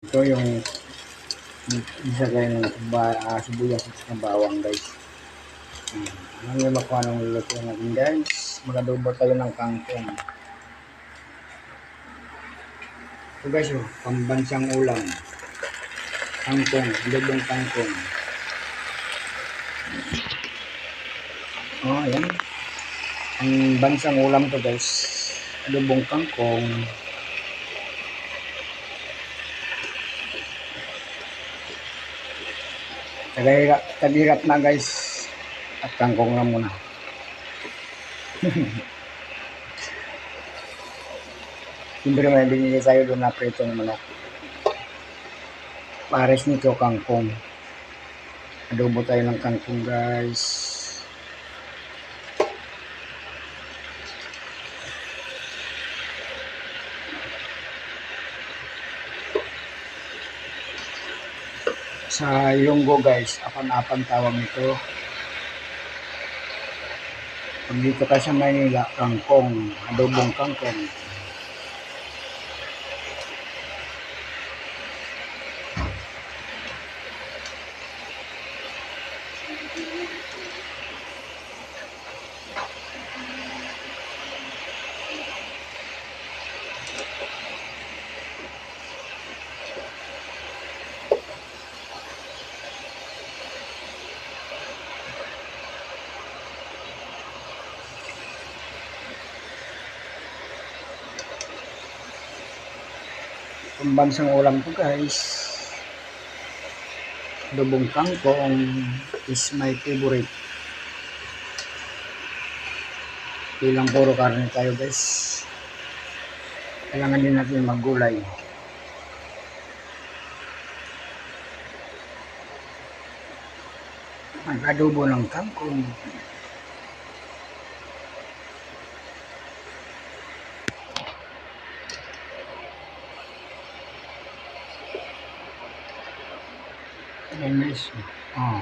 Ito yung isa kayo ng uh, sibuyas at bawang guys. Hmm. Ano yung makuha ng luluto natin guys? Magadobo tayo ng kangkong. Ito guys, oh, pambansang ulam. Kangkong, adobong kangkong. Oh, ayan. Ang bansang ulam to guys. Adobong kangkong. Tagahirap, tagirap na guys. At kangkong na muna. Siyempre may binili tayo doon na pritong manok. Pares nito kangkong. Adobo tayo ng kangkong guys. Sa Ilonggo guys, apan-apan tawag nito. Pag dito ka sa Manila, kangkong, adobong kangkong. Pambansang ulam ko guys. Adobong kangkong is my favorite. Bilang puro karne tayo guys. Kailangan din natin maggulay. Mag-adobo ng kangkong. Guys. Oh.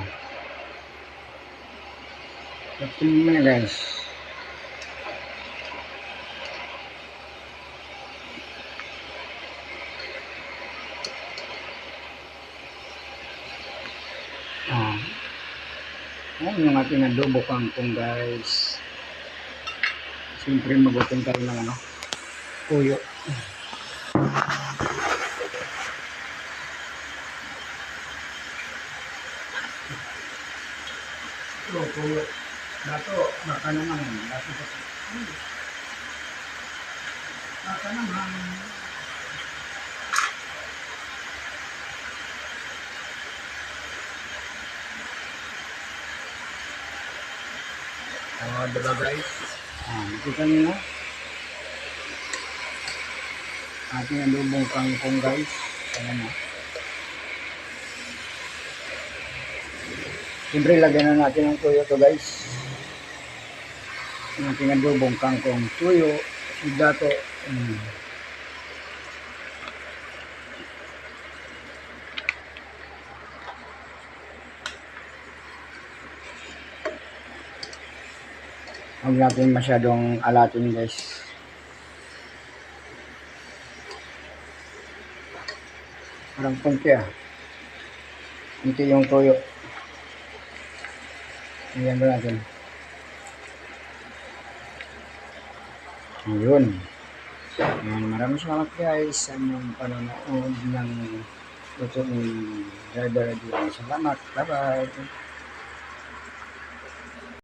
Tapin mo na guys. Oh. Ayan yung ating adobo kangkong guys. Siyempre magutin tayo ng ano. Puyo. Puyo, puyo. Dato, baka naman. Dato, baka naman. Oh, diba guys? Ah, nakita nyo na. Ating adobong kangkong guys. Ayan na. Siyempre, lagyan na natin ng tuyo to guys. Ang ating adobong kangkong tuyo. Dato. Mm. Huwag natin masyadong alatin guys. Parang kunti ah. Kunti yung tuyo. Ayan ba natin? Ayun. Ayan, maraming salamat guys sa inyong panonood ng luto ni Driver. Salamat. Bye-bye.